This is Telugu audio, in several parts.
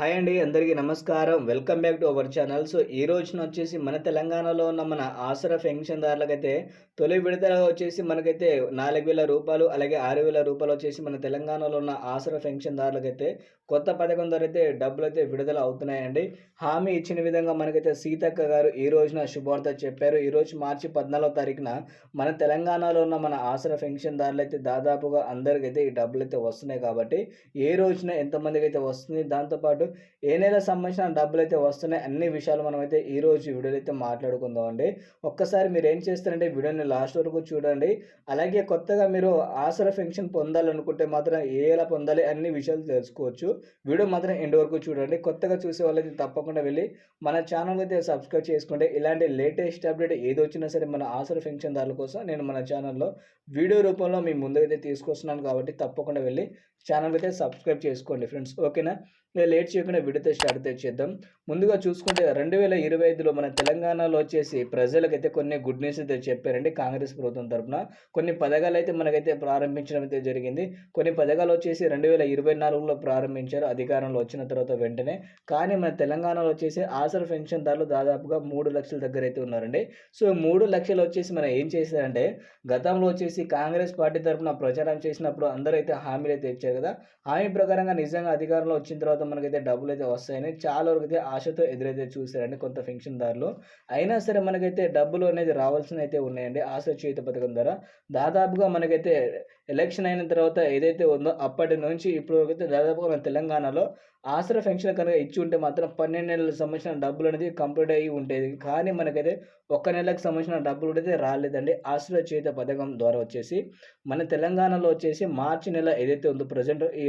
హాయ్ అండి అందరికీ నమస్కారం. Welcome back to our channel. So ఈ రోజున వచ్చేసి మన తెలంగాణలో ఉన్న మన ఆసరా పెన్షన్దారులకైతే తొలి విడుదల వచ్చేసి మనకైతే నాలుగు వేల రూపాయలు అలాగే ఆరు వేల రూపాయలు వచ్చేసి మన తెలంగాణలో ఉన్న ఆసరా పెన్షన్దారులకైతే కొత్త పథకం ద్వారా అయితే డబ్బులు అయితే విడుదల అవుతున్నాయండి. హామీ ఇచ్చిన విధంగా మనకైతే సీతక్క గారు ఈ రోజున శుభార్త చెప్పారు. ఈ రోజు మార్చి పద్నాలుగో తారీఖున మన తెలంగాణలో ఉన్న మన ఆసరా పెన్షన్దారులు అయితే దాదాపుగా అందరికైతే ఈ డబ్బులు అయితే వస్తున్నాయి కాబట్టి ఏ రోజున ఎంతమందికి అయితే వస్తుంది దాంతోపాటు ఏ నెల సంబంధించిన డబ్బులు అయితే వస్తున్నాయి అన్ని విషయాలు మనం అయితే ఈ రోజు వీడియోలో అయితే మాట్లాడుకుందాం అండి ఒక్కసారి మీరు ఏం చేస్తారంటే వీడియోని లాస్ట్ వరకు చూడండి. అలాగే కొత్తగా మీరు ఆసరా పెన్షన్ పొందాలనుకుంటే మాత్రం ఏలా ఎలా పొందాలి అన్ని విషయాలు తెలుసుకోవచ్చు. వీడియో మాత్రం ఎండ్ వరకు చూడండి. కొత్తగా చూసే వాళ్ళైతే తప్పకుండా వెళ్ళి మన ఛానల్ అయితే సబ్స్క్రైబ్ చేసుకుంటే ఇలాంటి లేటెస్ట్ అప్డేట్ ఏది వచ్చినా సరే మన ఆసరా పెన్షన్దారుల కోసం నేను మన ఛానల్లో వీడియో రూపంలో మీ ముందుకైతే తీసుకొస్తున్నాను కాబట్టి తప్పకుండా వెళ్ళి ఛానల్ అయితే సబ్స్క్రైబ్ చేసుకోండి ఫ్రెండ్స్. ఓకేనా? లేట్ లేట్ చేయకుండా విడితే స్టార్ట్ తెచ్చేద్దాం. ముందుగా చూసుకుంటే రెండు వేల ఇరవై ఐదులో మన తెలంగాణలో వచ్చేసి ప్రజలకైతే కొన్ని గుడ్ న్యూస్ అయితే చెప్పారండి కాంగ్రెస్ ప్రభుత్వం తరఫున కొన్ని పథకాలు అయితే మనకైతే ప్రారంభించడం అయితే జరిగింది. కొన్ని పథకాలు వచ్చేసి రెండు వేల ఇరవై నాలుగులో ప్రారంభించారు. అధికారంలో వచ్చిన తర్వాత వెంటనే. కానీ మన తెలంగాణలో వచ్చేసి ఆసర పెన్షన్దారులు దాదాపుగా మూడు లక్షల దగ్గర అయితే ఉన్నారండి. సో మూడు లక్షలు వచ్చేసి మనం ఏం చేశారంటే గతంలో వచ్చేసి కాంగ్రెస్ పార్టీ తరఫున ప్రచారం చేసినప్పుడు అందరూ అయితే హామీలు అయితే ఇచ్చారు కదా. హామీ ప్రకారంగా నిజంగా అధికారంలో వచ్చిన తర్వాత మనకైతే డబ్బులు అయితే వస్తాయని చాలా వరకు అయితే ఆశతో ఎదురైతే చూశారండి కొంత పెన్షన్దారులు అయినా సరే మనకైతే డబ్బులు అనేది రావాల్సిన అయితే ఉన్నాయండి ఆశ పథకం ద్వారా. దాదాపుగా మనకైతే ఎలక్షన్ అయిన తర్వాత ఏదైతే ఉందో అప్పటి నుంచి ఇప్పుడు అయితే దాదాపుగా మన తెలంగాణలో ఆసరా పెన్షన్ కనుక ఇచ్చి ఉంటే మాత్రం పన్నెండు నెలలకు సంబంధించిన డబ్బులు అనేది కంప్లీట్ అయ్యి ఉండేది. కానీ మనకైతే ఒక్క నెలకు సంబంధించిన డబ్బులు అయితే రాలేదండి ఆసరా చేత పథకం ద్వారా వచ్చేసి. మన తెలంగాణలో వచ్చేసి మార్చి నెల ఏదైతే ఉందో ప్రజెంట్ ఈ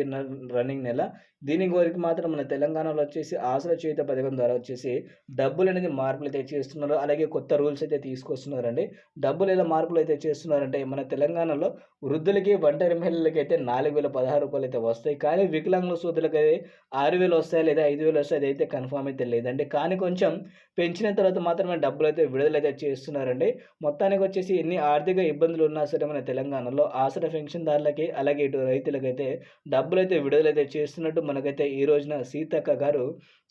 రన్నింగ్ నెల దీని వరకు మాత్రం మన తెలంగాణలో వచ్చేసి ఆసరా చేయుత పథకం ద్వారా వచ్చేసి డబ్బులు అనేది మార్పులు అయితే చేస్తున్నారు. అలాగే కొత్త రూల్స్ అయితే తీసుకొస్తున్నారండి. డబ్బులు ఎలా మార్పులు అయితే చేస్తున్నారంటే మన తెలంగాణలో వృద్ధులకి ఒంటరి మహిళలకి అయితే నాలుగు వేల పదహారు రూపాయలు అయితే వస్తాయి. కానీ వికలాంగుల సోదరులకి అయితే ఆరు వేలు వస్తాయి లేదా ఐదు వేలు వస్తాయి అయితే కన్ఫామ్ అయితే లేదండి. కానీ కొంచెం పెంచిన తర్వాత మాత్రమే డబ్బులు అయితే విడుదలైతే చేస్తున్నారండి. మొత్తానికి వచ్చేసి ఎన్ని ఆర్థిక ఇబ్బందులు ఉన్నా సరే మన తెలంగాణలో ఆసరా పెన్షన్దారులకి అలాగే ఇటు రైతులకైతే డబ్బులు అయితే విడుదలైతే చేస్తున్నట్టు మనకైతే ఈ రోజున సీతక్క గారు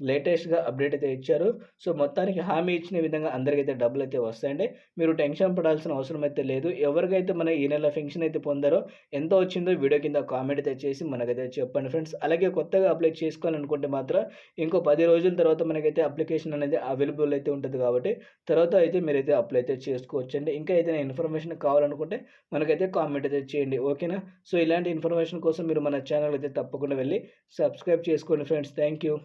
లేటెస్ట్గా అప్డేట్ అయితే ఇచ్చారు. సో మొత్తానికి హామీ ఇచ్చిన విధంగా అందరికైతే డబ్బులు అయితే వస్తాయండి. మీరు టెన్షన్ పడాల్సిన అవసరం అయితే లేదు. ఎవరికైతే మన ఈ నెల పెన్షన్ అయితే పొందారో ఎంత వచ్చిందో వీడియో కింద కామెంట్ అయితే చేసి మనకైతే చెప్పండి ఫ్రెండ్స్. అలాగే కొత్తగా అప్లై చేసుకోవాలనుకుంటే మాత్రం ఇంకో పది రోజుల తర్వాత మనకైతే అప్లికేషన్ అనేది అవైలబుల్ అయితే ఉంటుంది కాబట్టి తర్వాత అయితే మీరైతే అప్లై అయితే చేసుకోవచ్చండి. ఇంకా ఏదైనా ఇన్ఫర్మేషన్ కావాలనుకుంటే మనకైతే కామెంట్ అయితే చేయండి. ఓకేనా? సో ఇలాంటి ఇన్ఫర్మేషన్ కోసం మీరు మన ఛానల్ అయితే తప్పకుండా వెళ్ళి సబ్స్క్రైబ్ చేసుకోండి ఫ్రెండ్స్. Thank you.